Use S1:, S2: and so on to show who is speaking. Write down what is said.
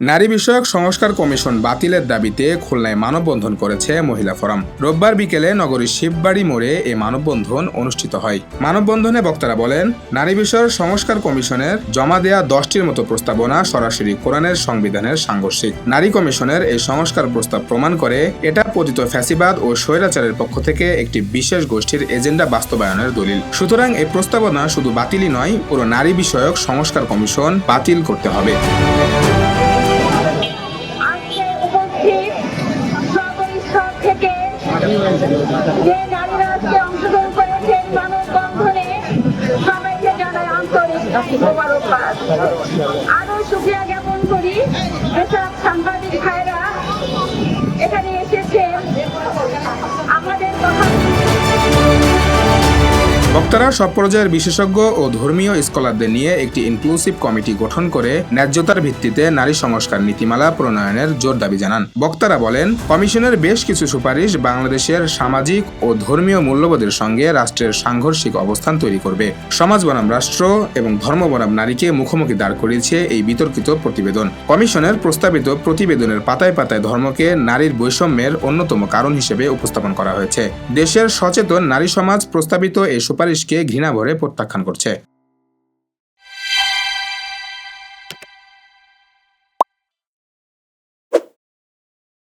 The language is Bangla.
S1: নারী বিষয়ক সংস্কার কমিশন বাতিলের দাবিতে খুলনায় মানববন্ধন করেছে মহিলা ফোরাম। রোববার বিকেলে নগরীর শিববাড়ি মোড়ে এই মানববন্ধন অনুষ্ঠিত হয়। মানববন্ধনে বক্তারা বলেন, নারী বিষয়ক সংস্কার কমিশনের জমা দেয়া দশটির মতো প্রস্তাবনা সরাসরি কোরআনের সংবিধানের সাংঘর্ষিক। নারী কমিশনের এই সংস্কার প্রস্তাব প্রমাণ করে, এটা পতিত ফ্যাসিবাদ ও স্বৈরাচারের পক্ষ থেকে একটি বিশেষ গোষ্ঠীর এজেন্ডা বাস্তবায়নের দলিল। সুতরাং এই প্রস্তাবনা শুধু বাতিলই নয়, পুরো নারী বিষয়ক সংস্কার কমিশন বাতিল করতে হবে।
S2: যে নারীরা আজকে অংশগ্রহণ করেছেন মানববন্ধনে সবাইকে জানাই আন্তরিক মোবারকবাদ। আরও সুক্রিয়া জ্ঞাপন করি। এসব সাংবাদিক ভাইরা, এখানে
S1: বক্তারা সব পর্যায়ের বিশেষজ্ঞ ও ধর্মীয় স্কলারদের নিয়ে একটি ইনক্লুসিভ কমিটি গঠন করে ন্যায্যতার ভিত্তিতে নারী সংস্কার নীতিমালা প্রণয়নের জোর দাবি জানান। বক্তারা বলেন, কমিশনের বেশ কিছু সুপারিশ বাংলাদেশের সামাজিক ও ধর্মীয় মূল্যবোধের সঙ্গে রাষ্ট্রের সাংঘর্ষিক অবস্থান তৈরি করবে। সমাজ বনাম রাষ্ট্র এবং ধর্ম বনাম নারীকে মুখোমুখি দাঁড় করিয়েছে এই বিতর্কিত প্রতিবেদন। কমিশনের প্রস্তাবিত প্রতিবেদনের পাতায় পাতায় ধর্মকে নারীর বৈষম্যের অন্যতম কারণ হিসেবে উপস্থাপন করা হয়েছে। দেশের সচেতন নারী সমাজ প্রস্তাবিত এই সুপারিশকে ঘৃণা ভরে প্রত্যাখ্যান করছে।